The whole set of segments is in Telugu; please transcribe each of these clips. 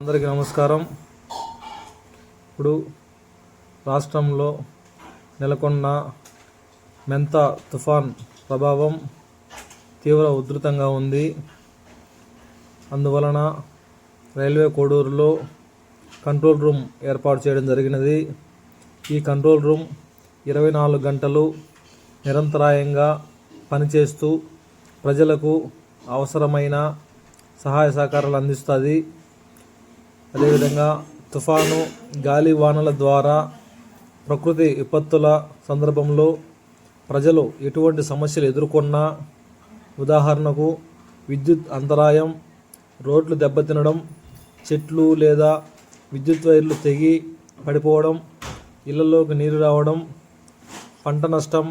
అందరికీ నమస్కారం. ఇప్పుడు రాష్ట్రంలో నెలకొన్న మెంత తుఫాన్ ప్రభావం తీవ్ర ఉధృతంగా ఉంది. అందువలన రైల్వే కోడూరులో కంట్రోల్ రూమ్ ఏర్పాటు చేయడం జరిగినది. ఈ కంట్రోల్ రూమ్ ఇరవై నాలుగు గంటలు నిరంతరాయంగా పనిచేస్తూ ప్రజలకు అవసరమైన సహాయ సహకారాలు అందిస్తుంది. అదేవిధంగా తుఫాను గాలి వానల ద్వారా ప్రకృతి విపత్తుల సందర్భంలో ప్రజలు ఎటువంటి సమస్యలు ఎదుర్కొన్నా ఉదాహరణకు విద్యుత్ అంతరాయం రోడ్లు దెబ్బతినడం చెట్లు లేదా విద్యుత్ వైర్లు తెగి పడిపోవడం ఇళ్ళలోకి నీరు రావడం పంట నష్టం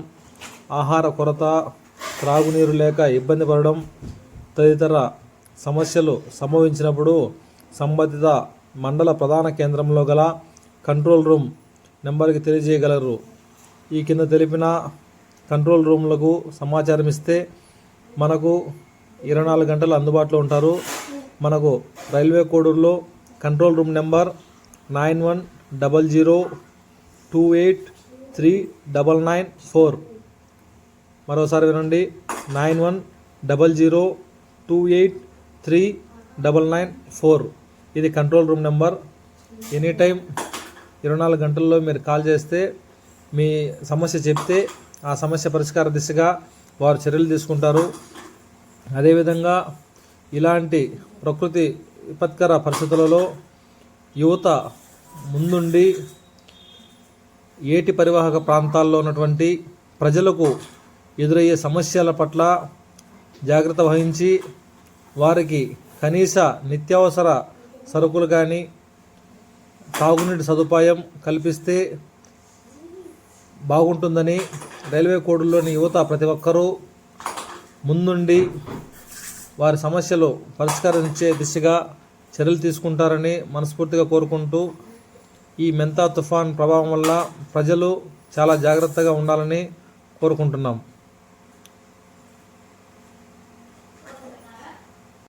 ఆహార కొరత త్రాగునీరు లేక ఇబ్బంది పడడం తదితర సమస్యలు సంభవించినప్పుడు సంబంధిత మండల ప్రధాన కేంద్రంలో గల కంట్రోల్ రూమ్ నెంబర్కి తెలియజేయగలరు. ఈ కింద తెలిపిన కంట్రోల్ రూమ్లకు సమాచారం ఇస్తే మనకు ఇరవై నాలుగు గంటలు అందుబాటులో ఉంటారు. మనకు railway కోడూరులో control room number nine one double zero two eight three double nine four. మరోసారి వినండి nine one double zero two eight three double nine four. ఇది control room number. Any time ఇరవై నాలుగు గంటల్లో మీరు కాల్ చేస్తే మీ సమస్య చెప్తే ఆ సమస్య పరిష్కార దిశగా వారు చర్యలు తీసుకుంటారు. అదేవిధంగా ఇలాంటి ప్రకృతి విపత్కర పరిస్థితులలో యువత ముందుండి ఏటి పరివాహక ప్రాంతాల్లో ఉన్నటువంటి ప్రజలకు ఎదురయ్యే సమస్యల పట్ల జాగ్రత్త వహించి వారికి కనీస నిత్యావసర సరుకులు కానీ తాగునీటి సదుపాయం కల్పిస్తే బాగుంటుందని రైల్వే కోడుల్లోని యువత ప్రతి ఒక్కరూ ముందుండి వారి సమస్యలు పరిష్కరించే దిశగా చర్యలు తీసుకుంటారని మనస్ఫూర్తిగా కోరుకుంటూ ఈ మెంతా తుఫాన్ ప్రభావం వల్ల ప్రజలు చాలా జాగ్రత్తగా ఉండాలని కోరుకుంటున్నాం.